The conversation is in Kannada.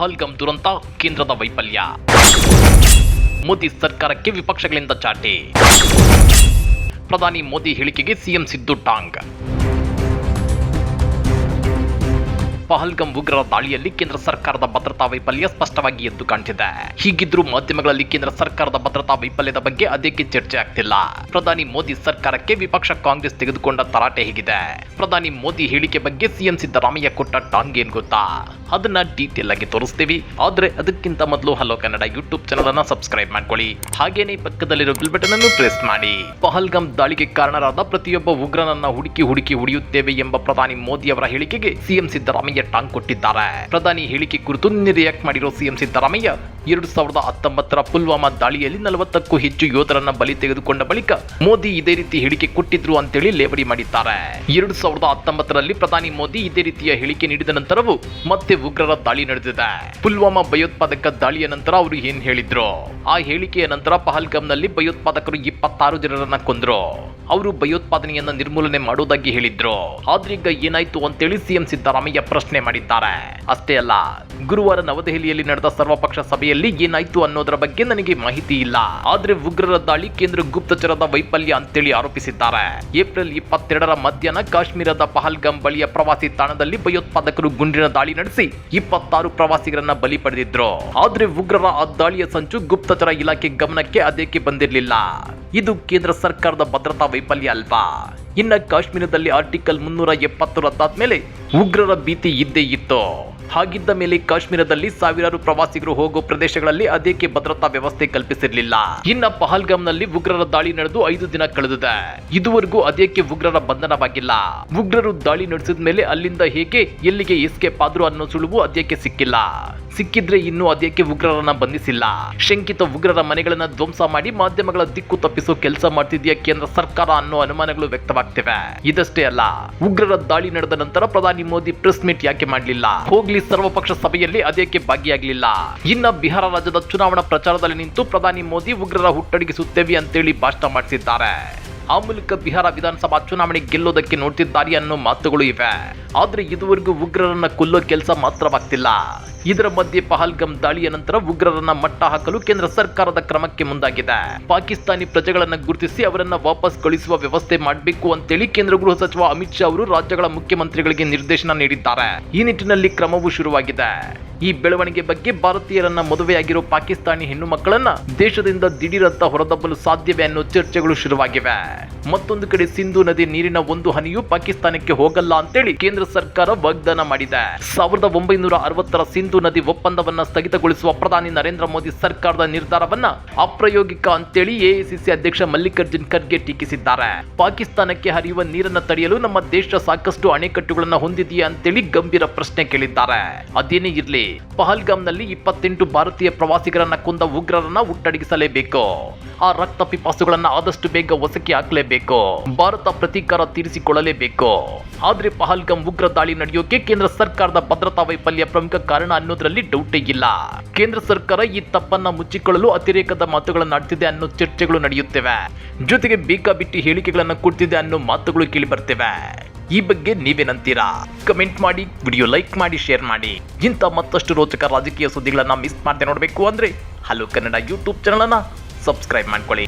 ಪಹಲ್ಗಂ ದುರಂತ ಕೇಂದ್ರದ ವೈಫಲ್ಯ. ಮೋದಿ ಸರ್ಕಾರಕ್ಕೆ ವಿಪಕ್ಷಗಳಿಂದ ಚಾಟಿ. ಪ್ರಧಾನಿ ಮೋದಿ ಹೇಳಿಕೆಗೆ ಸಿಎಂ ಸಿದ್ದು ಟಾಂಗ್. ಪಹಲ್ಗಂ ಉಗ್ರರ ದಾಳಿಯಲ್ಲಿ ಕೇಂದ್ರ ಸರ್ಕಾರದ ಭದ್ರತಾ ವೈಫಲ್ಯ ಸ್ಪಷ್ಟವಾಗಿ ಎದ್ದು ಕಾಣ್ತಿದೆ. ಹೀಗಿದ್ರೂ ಮಾಧ್ಯಮಗಳಲ್ಲಿ ಕೇಂದ್ರ ಸರ್ಕಾರದ ಭದ್ರತಾ ವೈಫಲ್ಯದ ಬಗ್ಗೆ ಅದಕ್ಕೆ ಚರ್ಚೆ ಆಗ್ತಿಲ್ಲ? ಪ್ರಧಾನಿ ಮೋದಿ ಸರ್ಕಾರಕ್ಕೆ ವಿಪಕ್ಷ ಕಾಂಗ್ರೆಸ್ ತೆಗೆದುಕೊಂಡ ತರಾಟೆ ಹೇಗಿದೆ? ಪ್ರಧಾನಿ ಮೋದಿ ಹೇಳಿಕೆ ಬಗ್ಗೆ ಸಿಎಂ ಸಿದ್ದರಾಮಯ್ಯ ಕೊಟ್ಟ ಟಾಂಗ್ ಏನ್ ಗೊತ್ತಾ? ಅದನ್ನ ಡೀಟೇಲ್ ಆಗಿ ತೋರಿಸ್ತೀವಿ. ಆದ್ರೆ ಅದಕ್ಕಿಂತ ಮೊದಲು ಹಲೋ ಕನ್ನಡ ಯೂಟ್ಯೂಬ್ ಚಾನಲ್ ಅನ್ನ ಸಬ್ಸ್ಕ್ರೈಬ್ ಮಾಡ್ಕೊಳ್ಳಿ. ಹಾಗೇನೇ ಪಕ್ಕದಲ್ಲಿರೋ ಬಿಲ್ ಬಟನ್ ಅನ್ನು ಪ್ರೆಸ್ ಮಾಡಿ. ಪಹಲ್ಗಂ ದಾಳಿಗೆ ಕಾರಣರಾದ ಪ್ರತಿಯೊಬ್ಬ ಉಗ್ರನನ್ನ ಹುಡುಕಿ ಹುಡುಕಿ ಉಳಿಯುತ್ತೇವೆ ಎಂಬ ಪ್ರಧಾನಿ ಮೋದಿ ಅವರ ಹೇಳಿಕೆಗೆ ಸಿಎಂ ಸಿದ್ದರಾಮಯ್ಯ ಟಾಂಗ್ ಕೊಟ್ಟಿದ್ದಾರೆ. ಪ್ರಧಾನಿ ಹೇಳಿಕೆ ಕುರಿತು ರಿಯಾಕ್ಟ್ ಮಾಡಿರೋ ಸಿಎಂ ಸಿದ್ದರಾಮಯ್ಯ, ಎರಡು ಸಾವಿರದ ಹತ್ತೊಂಬತ್ತರ ಪುಲ್ವಾಮಾ ದಾಳಿಯಲ್ಲಿ ನಲವತ್ತಕ್ಕೂ ಹೆಚ್ಚು ಯೋಧರನ್ನ ಬಲಿ ತೆಗೆದುಕೊಂಡ ಬಳಿಕ ಮೋದಿ ಇದೇ ರೀತಿ ಹೇಳಿಕೆ ಕೊಟ್ಟಿದ್ರು ಅಂತೇಳಿ ಲೇವಡಿ ಮಾಡಿದ್ದಾರೆ. ಎರಡು ಸಾವಿರದ ಹತ್ತೊಂಬತ್ತರಲ್ಲಿ ಪ್ರಧಾನಿ ಮೋದಿ ಇದೇ ರೀತಿಯ ಹೇಳಿಕೆ ನೀಡಿದ ನಂತರವೂ ಮತ್ತೆ ಉಗ್ರರ ದಾಳಿ ನಡೆದಿದೆ. ಪುಲ್ವಾಮಾ ಭಯೋತ್ಪಾದಕ ದಾಳಿಯ ನಂತರ ಅವರು ಏನ್ ಹೇಳಿದ್ರು? ಆ ಹೇಳಿಕೆಯ ನಂತರ ಪಹಲ್ಗಾಮ್ನಲ್ಲಿ ಭಯೋತ್ಪಾದಕರು ಇಪ್ಪತ್ತಾರು ಜನರನ್ನ ಕೊಂದ್ರು. ಅವರು ಭಯೋತ್ಪಾದನೆಯನ್ನ ನಿರ್ಮೂಲನೆ ಮಾಡುವುದಾಗಿ ಹೇಳಿದ್ರು. ಆದ್ರೆ ಈಗ ಏನಾಯ್ತು ಅಂತೇಳಿ ಸಿಎಂ ಸಿದ್ದರಾಮಯ್ಯ ಪ್ರಶ್ನೆ ಮಾಡಿದ್ದಾರೆ. ಅಷ್ಟೇ ಅಲ್ಲ, ಗುರುವಾರ ನವದೆಹಲಿಯಲ್ಲಿ ನಡೆದ ಸರ್ವಪಕ್ಷ ಸಭೆಯಲ್ಲಿ ಏನಾಯ್ತು ಅನ್ನೋದರ ಬಗ್ಗೆ ನನಗೆ ಮಾಹಿತಿ ಇಲ್ಲ. ಆದ್ರೆ ಉಗ್ರರ ದಾಳಿ ಕೇಂದ್ರ ಗುಪ್ತಚರದ ವೈಫಲ್ಯ ಅಂತೇಳಿ ಆರೋಪಿಸಿದ್ದಾರೆ. ಏಪ್ರಿಲ್ ಇಪ್ಪತ್ತೆರಡರ ಮಧ್ಯಾಹ್ನ ಕಾಶ್ಮೀರದ ಪಹಲ್ಗಾಮ್ ಬಳಿಯ ಪ್ರವಾಸಿ ತಾಣದಲ್ಲಿ ಭಯೋತ್ಪಾದಕರು ಗುಂಡಿನ ದಾಳಿ ನಡೆಸಿ ಇಪ್ಪತ್ತಾರು ಪ್ರವಾಸಿಗರನ್ನ ಬಲಿ ಪಡೆದಿದ್ರು. ಆದ್ರೆ ಉಗ್ರರ ಆ ದಾಳಿಯ ಸಂಚು ಗುಪ್ತಚರ ಇಲಾಖೆ ಗಮನಕ್ಕೆ ಅದಕ್ಕೆ ಬಂದಿರಲಿಲ್ಲ? ಇದು ಕೇಂದ್ರ ಸರ್ಕಾರದ ಭದ್ರತಾ ವೈಫಲ್ಯ ಅಲ್ವಾ? ಇನ್ನ ಕಾಶ್ಮೀರದಲ್ಲಿ ಆರ್ಟಿಕಲ್ ಮುನ್ನೂರ ಎಪ್ಪತ್ತು ರದ್ದಾದ್ಮೇಲೆ ಉಗ್ರರ ಭೀತಿ ಇದ್ದೇ ಇತ್ತು. ಹಾಗಿದ್ದ ಮೇಲೆ ಕಾಶ್ಮೀರದಲ್ಲಿ ಸಾವಿರಾರು ಪ್ರವಾಸಿಗರು ಹೋಗೋ ಪ್ರದೇಶಗಳಲ್ಲಿ ಅದಕ್ಕೆ ಭದ್ರತಾ ವ್ಯವಸ್ಥೆ ಕಲ್ಪಿಸಿರಲಿಲ್ಲ. ಇನ್ನ ಪಹಲ್ಗಾಮ್ನಲ್ಲಿ ಉಗ್ರರ ದಾಳಿ ನಡೆದು ಐದು ದಿನ ಕಳೆದಿದೆ. ಇದುವರೆಗೂ ಅದಕ್ಕೆ ಉಗ್ರರ ಬಂಧನವಾಗಿಲ್ಲ. ಉಗ್ರರು ದಾಳಿ ನಡೆಸಿದ ಮೇಲೆ ಅಲ್ಲಿಂದ ಹೇಗೆ, ಎಲ್ಲಿಗೆ ಎಸ್ಕೇಪ್ ಆದ್ರು ಅನ್ನೋ ಸುಳುವು ಅದಕ್ಕೆ ಸಿಕ್ಕಿಲ್ಲ. ಸಿಕ್ಕಿದ್ರೆ ಇನ್ನೂ ಅದಕ್ಕೆ ಉಗ್ರರನ್ನ ಬಂಧಿಸಿಲ್ಲ. ಶಂಕಿತ ಉಗ್ರರ ಮನೆಗಳನ್ನ ಧ್ವಂಸ ಮಾಡಿ ಮಾಧ್ಯಮಗಳ ದಿಕ್ಕು ತಪ್ಪಿಸೋ ಕೆಲಸ ಮಾಡ್ತಿದ್ಯಾ ಕೇಂದ್ರ ಸರ್ಕಾರ ಅನ್ನೋ ಅನುಮಾನಗಳು ವ್ಯಕ್ತವಾಗ್ತಿವೆ ಇದಷ್ಟೇ ಅಲ್ಲ, ಉಗ್ರರ ದಾಳಿ ನಡೆದ ನಂತರ ಪ್ರಧಾನಿ ಮೋದಿ ಪ್ರೆಸ್ ಮೀಟ್ ಯಾಕೆ ಮಾಡಲಿಲ್ಲ? ಹೋಗ್ಲಿ ಸರ್ವಪಕ್ಷ ಸಭೆಯಲ್ಲಿ ಅದೇಕೆ ಭಾಗಿಯಾಗಲಿಲ್ಲ? ಇನ್ನ ಬಿಹಾರ ರಾಜ್ಯದ ಚುನಾವಣಾ ಪ್ರಚಾರದಲ್ಲಿ ನಿಂತು ಪ್ರಧಾನಿ ಮೋದಿ ಉಗ್ರರ ಹುಟ್ಟಡಗಿಸುತ್ತೇವೆ ಅಂತೇಳಿ ಭಾಷಣ ಮಾಡಿಸಿದ್ದಾರೆ. ಆ ಮೂಲಕ ಬಿಹಾರ ವಿಧಾನಸಭಾ ಚುನಾವಣೆ ಗೆಲ್ಲೋದಕ್ಕೆ ನೋಡ್ತಿದ್ದಾರೆ ಅನ್ನೋ ಮಾತುಗಳು ಇವೆ. ಆದ್ರೆ ಇದುವರೆಗೂ ಉಗ್ರರನ್ನ ಕೊಲ್ಲೋ ಕೆಲಸ ಮಾತ್ರವಾಗ್ತಿಲ್ಲ. ಇದರ ಮಧ್ಯೆ ಪಹಲ್ಗಂ ದಾಳಿಯ ನಂತರ ಉಗ್ರರನ್ನ ಮಟ್ಟ ಹಾಕಲು ಕೇಂದ್ರ ಸರ್ಕಾರದ ಕ್ರಮಕ್ಕೆ ಮುಂದಾಗಿದೆ. ಪಾಕಿಸ್ತಾನಿ ಪ್ರಜೆಗಳನ್ನ ಗುರುತಿಸಿ ಅವರನ್ನ ವಾಪಸ್ ಕಳಿಸುವ ವ್ಯವಸ್ಥೆ ಮಾಡಬೇಕು ಅಂತೇಳಿ ಕೇಂದ್ರ ಗೃಹ ಸಚಿವ ಅಮಿತ್ ಶಾ ಅವರು ರಾಜ್ಯಗಳ ಮುಖ್ಯಮಂತ್ರಿಗಳಿಗೆ ನಿರ್ದೇಶನ ನೀಡಿದ್ದಾರೆ. ಈ ನಿಟ್ಟಿನಲ್ಲಿ ಕ್ರಮವೂ ಶುರುವಾಗಿದೆ. ಈ ಬೆಳವಣಿಗೆ ಬಗ್ಗೆ ಭಾರತೀಯರನ್ನ ಮದುವೆಯಾಗಿರೋ ಪಾಕಿಸ್ತಾನಿ ಹೆಣ್ಣು ಮಕ್ಕಳನ್ನ ದೇಶದಿಂದ ದಿಢೀರಂತ ಹೊರದಬ್ಬಲು ಸಾಧ್ಯವೇ ಅನ್ನೋ ಚರ್ಚೆಗಳು ಶುರುವಾಗಿವೆ. ಮತ್ತೊಂದು ಕಡೆ ಸಿಂಧು ನದಿ ನೀರಿನ ಒಂದು ಹನಿಯೂ ಪಾಕಿಸ್ತಾನಕ್ಕೆ ಹೋಗಲ್ಲ ಅಂತೇಳಿ ಕೇಂದ್ರ ಸರ್ಕಾರ ವಾಗ್ದಾನ ಮಾಡಿದೆ. ಸಾವಿರದ ಒಂಬೈನೂರ ಅರವತ್ತರ ಸಿಂಧು ನದಿ ಒಪ್ಪಂದವನ್ನ ಸ್ಥಗಿತಗೊಳಿಸುವ ಪ್ರಧಾನಿ ನರೇಂದ್ರ ಮೋದಿ ಸರ್ಕಾರದ ನಿರ್ಧಾರವನ್ನ ಅಪ್ರಾಯೋಗಿಕ ಅಂತೇಳಿ ಎಐಸಿಸಿ ಅಧ್ಯಕ್ಷ ಮಲ್ಲಿಕಾರ್ಜುನ್ ಖರ್ಗೆ ಟೀಕಿಸಿದ್ದಾರೆ. ಪಾಕಿಸ್ತಾನಕ್ಕೆ ಹರಿಯುವ ನೀರನ್ನ ತಡೆಯಲು ನಮ್ಮ ದೇಶ ಸಾಕಷ್ಟು ಅಣೆಕಟ್ಟುಗಳನ್ನ ಹೊಂದಿದೆಯಾ ಅಂತೇಳಿ ಗಂಭೀರ ಪ್ರಶ್ನೆ ಕೇಳಿದ್ದಾರೆ. ಅದೇನೇ ಇರಲಿ, ಪಹಲ್ಗಾಮ್ನಲ್ಲಿ ಇಪ್ಪತ್ತೆಂಟು ಭಾರತೀಯ ಪ್ರವಾಸಿಗರನ್ನ ಕೊಂದ ಉಗ್ರರನ್ನ ಹುಟ್ಟಡಗಿಸಲೇಬೇಕು ಆ ರಕ್ತ ಪಿಪಾಸುಗಳನ್ನ ಆದಷ್ಟು ಬೇಗ ಹೊಸಕಿ ಹಾಕಲೇಬೇಕು. ಭಾರತ ಪ್ರತೀಕಾರ ತೀರಿಸಿಕೊಳ್ಳಲೇಬೇಕು. ಆದ್ರೆ ಪಹಲ್ಗಂ ಉಗ್ರ ದಾಳಿ ನಡೆಯೋಕೆ ಕೇಂದ್ರ ಸರ್ಕಾರದ ಭದ್ರತಾ ವೈಫಲ್ಯ ಪ್ರಮುಖ ಕಾರಣ ಅನ್ನೋದ್ರಲ್ಲಿ ಡೌಟ್ ಇಲ್ಲ. ಕೇಂದ್ರ ಸರ್ಕಾರ ಈ ತಪ್ಪನ್ನ ಮುಚ್ಚಿಕೊಳ್ಳಲು ಅತಿರೇಕದ ಮಾತುಗಳನ್ನು ಆಡ್ತಿದೆ ಅನ್ನೋ ಚರ್ಚೆಗಳು ನಡೆಯುತ್ತಿವೆ. ಜೊತೆಗೆ ಬೇಕಾಬಿಟ್ಟಿ ಹೇಳಿಕೆಗಳನ್ನು ಕೊಡ್ತಿದೆ ಅನ್ನೋ ಮಾತುಗಳು ಕೇಳಿ ಬರ್ತಿವೆ ಈ ಬಗ್ಗೆ ನೀವೇನಂತೀರಾ ಕಮೆಂಟ್ ಮಾಡಿ, ವಿಡಿಯೋ ಲೈಕ್ ಮಾಡಿ, ಶೇರ್ ಮಾಡಿ. ಇಂಥ ಮತ್ತಷ್ಟು ರೋಚಕ ರಾಜಕೀಯ ಸುದ್ದಿಗಳನ್ನ ಮಿಸ್ ಮಾಡದೆ ನೋಡಬೇಕು ಅಂದ್ರೆ ಹಲೋ ಕನ್ನಡ ಯೂಟ್ಯೂಬ್ ಚಾನಲನ್ನು ಸಬ್ಸ್ಕ್ರೈಬ್ ಮಾಡ್ಕೊಳ್ಳಿ.